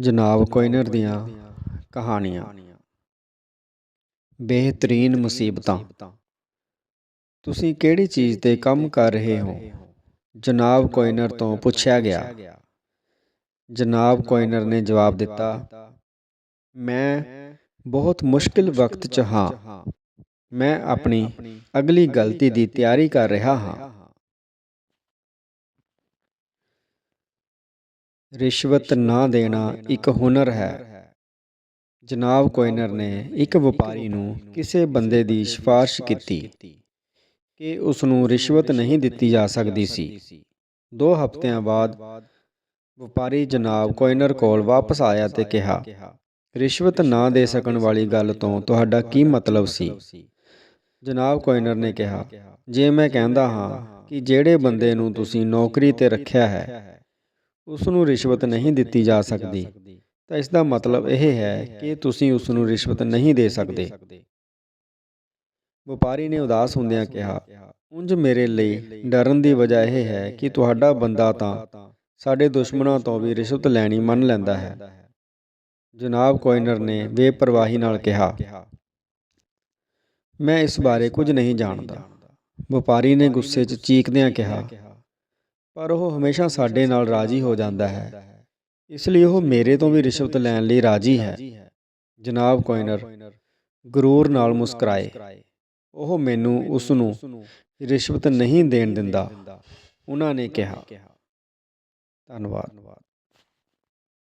ਜਨਾਬ ਕੋਇਨਰ ਦੀਆਂ ਕਹਾਣੀਆਂ। ਬਿਹਤਰੀਨ ਮੁਸੀਬਤਾਂ। ਤੁਸੀਂ ਕਿਹੜੀ ਚੀਜ਼ ਤੇ ਕੰਮ ਕਰ ਰਹੇ ਹੋ? ਜਨਾਬ ਕੋਇਨਰ ਤੋਂ ਪੁੱਛਿਆ ਗਿਆ। ਜਨਾਬ ਕੋਇਨਰ ਨੇ ਜਵਾਬ ਦਿੱਤਾ, ਮੈਂ ਬਹੁਤ ਮੁਸ਼ਕਿਲ ਵਕਤ 'ਚ ਹਾਂ। ਮੈਂ ਆਪਣੀ ਅਗਲੀ ਗਲਤੀ ਦੀ ਤਿਆਰੀ ਕਰ ਰਿਹਾ ਹਾਂ। ਰਿਸ਼ਵਤ ਨਾ ਦੇਣਾ ਇੱਕ ਹੁਨਰ ਹੈ। ਜਨਾਬ ਕੋਇਨਰ ਨੇ ਇੱਕ ਵਪਾਰੀ ਨੂੰ ਕਿਸੇ ਬੰਦੇ ਦੀ ਸਿਫਾਰਿਸ਼ ਕੀਤੀ ਕਿ ਉਸ ਨੂੰ ਰਿਸ਼ਵਤ ਨਹੀਂ ਦਿੱਤੀ ਜਾ ਸਕਦੀ ਸੀ। ਦੋ ਹਫ਼ਤਿਆਂ ਬਾਅਦ ਵਪਾਰੀ ਜਨਾਬ ਕੋਇਨਰ ਕੋਲ ਵਾਪਸ ਆਇਆ ਤੇ ਕਿਹਾ, ਰਿਸ਼ਵਤ ਨਾ ਦੇ ਸਕਣ ਵਾਲੀ ਗੱਲ ਤੋਂ ਤੁਹਾਡਾ ਕੀ ਮਤਲਬ ਸੀ? ਜਨਾਬ ਕੋਇਨਰ ਨੇ ਕਿਹਾ, ਜੇ ਮੈਂ ਕਹਿੰਦਾ ਹਾਂ ਕਿ ਜਿਹੜੇ ਬੰਦੇ ਨੂੰ ਤੁਸੀਂ ਨੌਕਰੀ ਤੇ ਰੱਖਿਆ ਹੈ ਉਸ ਨੂੰ ਰਿਸ਼ਵਤ ਨਹੀਂ ਦਿੱਤੀ ਜਾ ਸਕਦੀ। ਤਾਂ ਇਸ ਦਾ ਮਤਲਬ ਇਹ ਹੈ ਕਿ ਤੁਸੀਂ ਉਸ ਨੂੰ ਰਿਸ਼ਵਤ ਨਹੀਂ ਦੇ ਸਕਦੇ। ਵਪਾਰੀ ਨੇ ਉਦਾਸ ਹੁੰਦਿਆਂ ਕਿਹਾ ਉਂਝ ਮੇਰੇ ਲਈ ਡਰਨ ਦੀ ਵਜ੍ਹਾ ਇਹ ਹੈ ਕਿ ਤੁਹਾਡਾ ਬੰਦਾ ਤਾਂ ਸਾਡੇ ਦੁਸ਼ਮਣਾਂ ਤੋਂ ਵੀ ਰਿਸ਼ਵਤ ਲੈਣੀ ਮੰਨ ਲੈਂਦਾ ਹੈ। ਜਨਾਬ ਕੋਇਨਰ ਨੇ ਬੇਪਰਵਾਹੀ ਨਾਲ ਕਿਹਾ ਮੈਂ ਇਸ ਬਾਰੇ ਕੁਝ ਨਹੀਂ ਜਾਣਦਾ। ਵਪਾਰੀ ਨੇ ਗੁੱਸੇ 'ਚ ਚੀਕਦਿਆਂ ਕਿਹਾ ਪਰ ਉਹ ਹਮੇਸ਼ਾ ਸਾਡੇ ਨਾਲ ਰਾਜੀ ਹੋ ਜਾਂਦਾ ਹੈ। ਇਸ ਲਈ ਉਹ ਮੇਰੇ ਤੋਂ ਵੀ ਰਿਸ਼ਵਤ ਲੈਣ ਲਈ ਰਾਜੀ ਹੈ। ਜਨਾਬ ਕੋਇਨਰ, ਗਰੂਰ ਨਾਲ ਮੁਸਕਰਾਏ। ਉਹ ਮੈਨੂੰ ਉਸ ਨੂੰ ਰਿਸ਼ਵਤ ਨਹੀਂ ਦੇਣ ਦਿੰਦਾ। ਉਹਨਾਂ ਨੇ ਕਿਹਾ, ਧੰਨਵਾਦ।